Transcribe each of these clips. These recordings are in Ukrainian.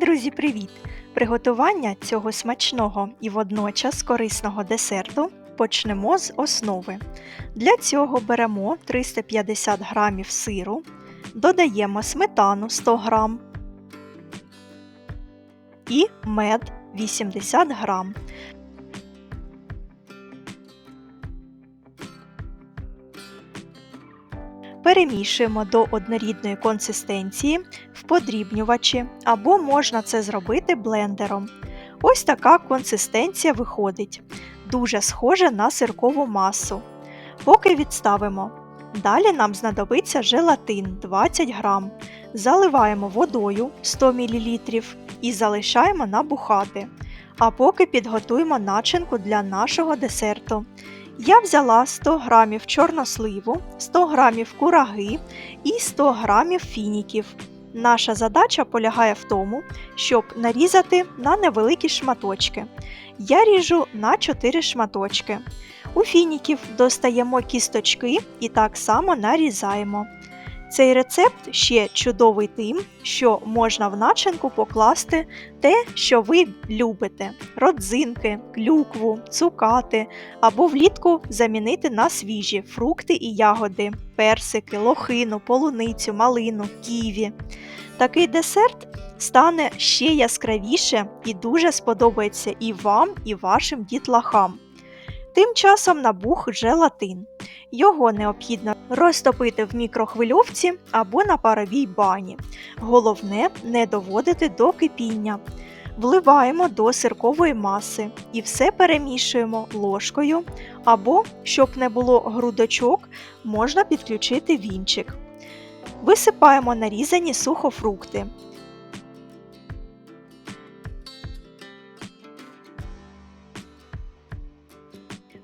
Друзі, привіт! Приготування цього смачного і водночас корисного десерту почнемо з основи. Для цього беремо 350 г сиру, додаємо сметану 100 г і мед 80 г. Перемішуємо до однорідної консистенції в подрібнювачі або можна це зробити блендером. Ось така консистенція виходить, дуже схожа на сиркову масу. Поки відставимо. Далі нам знадобиться желатин 20 г. Заливаємо водою 100 мл і залишаємо набухати. А поки підготуємо начинку для нашого десерту. Я взяла 100 г чорносливу, 100 г кураги і 100 г фініків. Наша задача полягає в тому, щоб нарізати на невеликі шматочки. Я ріжу на 4 шматочки. У фініків достаємо кісточки і так само нарізаємо. Цей рецепт ще чудовий тим, що можна в начинку покласти те, що ви любите: родзинки, клюкву, цукати або влітку замінити на свіжі фрукти і ягоди, персики, лохину, полуницю, малину, ківі. Такий десерт стане ще яскравіше і дуже сподобається і вам, і вашим дітлахам. Тим часом набух желатин. Його необхідно розтопити в мікрохвильовці або на паровій бані. Головне не доводити до кипіння. Вливаємо до сиркової маси і все перемішуємо ложкою, або, щоб не було грудочок, можна підключити вінчик. Висипаємо нарізані сухофрукти.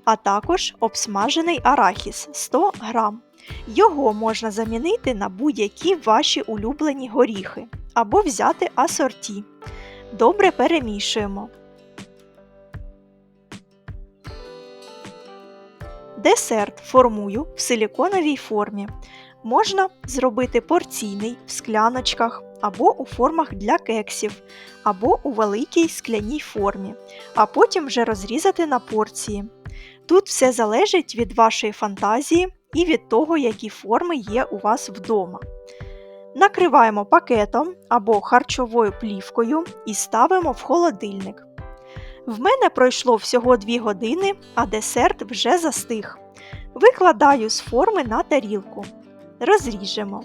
а також обсмажений арахіс 100 г. Його можна замінити на будь-які ваші улюблені горіхи або взяти асорті. Добре перемішуємо. Десерт формую в силіконовій формі. Можна зробити порційний в скляночках або у формах для кексів, або у великій скляній формі, а потім вже розрізати на порції. Тут все залежить від вашої фантазії і від того, які форми є у вас вдома. Накриваємо пакетом або харчовою плівкою і ставимо в холодильник. В мене пройшло всього 2 години, а десерт вже застиг. Викладаю з форми на тарілку. Розріжемо.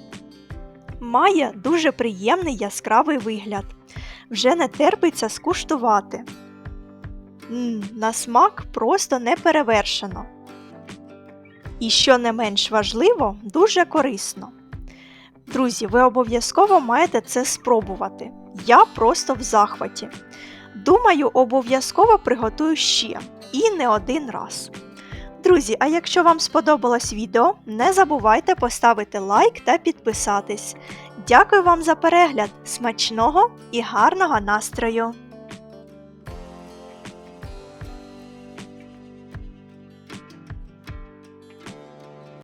Має дуже приємний яскравий вигляд. Вже не терпиться скуштувати. Ммм, на смак просто не перевершено. І що не менш важливо, дуже корисно. Друзі, ви обов'язково маєте це спробувати. Я просто в захваті. Думаю, обов'язково приготую ще і не один раз. Друзі, а якщо вам сподобалось відео, не забувайте поставити лайк та підписатись. Дякую вам за перегляд! Смачного і гарного настрою!